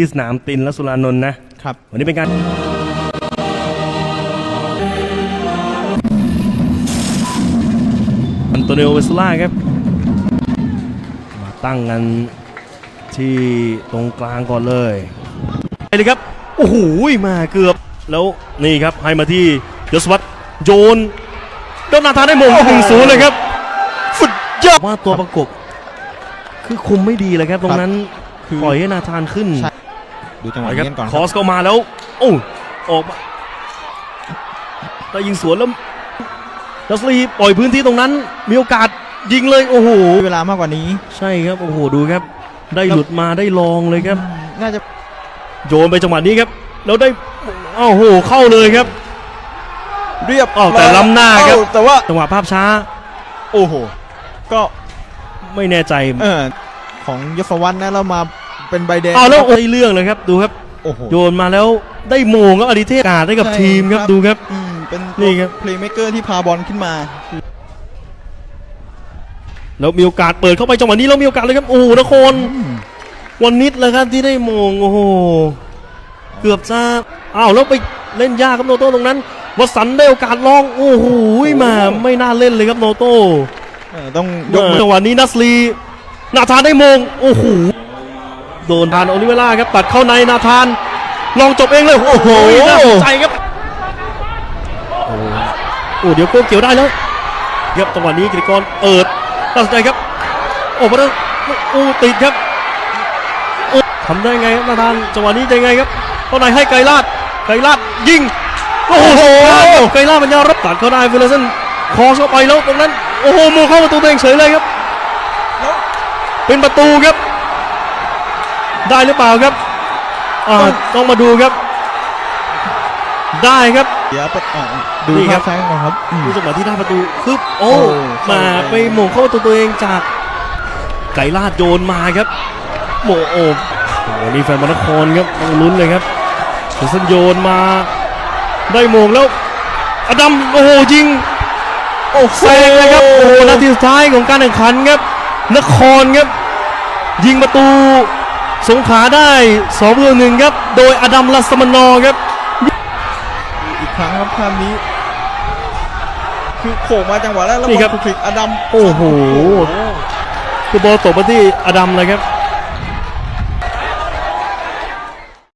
ที่สนามตินและสุรานนท์นะครับ วันนี้เป็นการอันโตนิโอเวสล่าครับ มาตั้งกันที่ตรงกลางก่อนเลยไปเลยครับ โอ้โหมาเกือบแล้วนี่ครับให้มาที่ยศวัตรโยนโดนนาธานได้มงหนึ่งศูนย์เลยครับฟุดยอดว่าตัวประกบคือคุมไม่ดีเลยครับ ตรงนั้นคือปล่อยให้นาธานขึ้นใช่ ดูจังหวะไปครับนี้กันก่อนคคอรับสเข้ามาแล้วโอ้ออกมาแต่ยิงสวนแล้วดัสลีปล่อยพื้นที่ตรงนั้น มีโอกาสยิงเลยโอ้โหเวลามากกว่านี้ ใช่ครับโอ้โหดูครับ ได้หลุดมาได้ลองเลยครับ น่าจะโยนไปจังหวะนี้ครับ แล้วได้อ้าวโหเข้าเลยครับ เรียบอ้าวแต่ล้ำหน้าครับเอ้แต่ว่าจังหวะภาพช้า โอ้โห ก็ไม่แน่ใจเออของยศวรรษนะเรามา เป็นใบแดงอ้าวแล้วได้เรื่องเลยครับดูครับโอ้โหโยนมาแล้วได้โมงครับอดิเทพกาดให้กับใช่ทีมครับครับดูครับอืมเป็นนี่ครับเพลย์เมเกอร์ที่พาบอลขึ้นมาแล้วมีโอกาสเปิดเข้าไปจังหวะนี้แล้วมีโอกาสเลยครับโอ้โหนครอืมวันนิดเลยครับที่ได้โมงโอ้โหเกือบจะอ้าวแล้วไปเล่นยากครับโนโต้ตรงนั้นวสันต์ได้โอกาสลองโอ้โหมาไม่น่าเล่นเลยครับโนโต้เออต้องยกมือจังหวะนี้นัสลีนาธานได้โมงโอ้โห โดนทานโอลิเวล่าครับตัดเข้าในนาธาน ลองจบเองเลย โอ้โหน่าสนใจครับโอ้โอ้เดี๋ยวโกเกี่ยวได้แล้วครับจังหวะนี้กิติกรเปิดตัดสินใจครับ โอ้พระโอ้ติดครับทำได้ไงครับนาธานจังหวะนี้จะยังไงครับเข้าในให้ไกรลาดไกรลาดยิงโอ้โหไกรลาดมันยารับตัดเข้าได้ฟิลเลอร์สันคอสเข้าไปแล้วตรงนั้น โอ้โหโมงเข้าประตูตัวเองเฉยเลยครับแล้วเป็นประตูครับ ได้หรือเปล่าครับอ่าต้องมาดูครับ ได้ครับเดี๋ยวปะอ่าดูนี่ครัภาบพช้าก่อนครับอืมดูจังหวะที่ได้ประตูคือโอ้โอ้มาเข้าไป ไปโมงเข้าประตูตัวเองจากไก่ลาดโยนมาครับโมโอ้โหนี่แฟนบอลนครครับต้องลุ้นเลยครับเสือสันโยนมา ได้โมงแล้วอดัมโอ้โหยิงโอ้แซงเลยครับโอ้โหนาทีสุดท้ายของการแข่งขันครับ นครครับ ยิงประตู สงขลาได้2ประตูหนึ่งครับ โดยอดัมลัสมานอร์ครับ อีกครั้งครับภาพนี้ คือโขกมาจังหวะแรกแล้วนี่บอครัลบคลุกคลิกอดัมโอ้โห คือบอลตกมาที่อดัมเลยครับ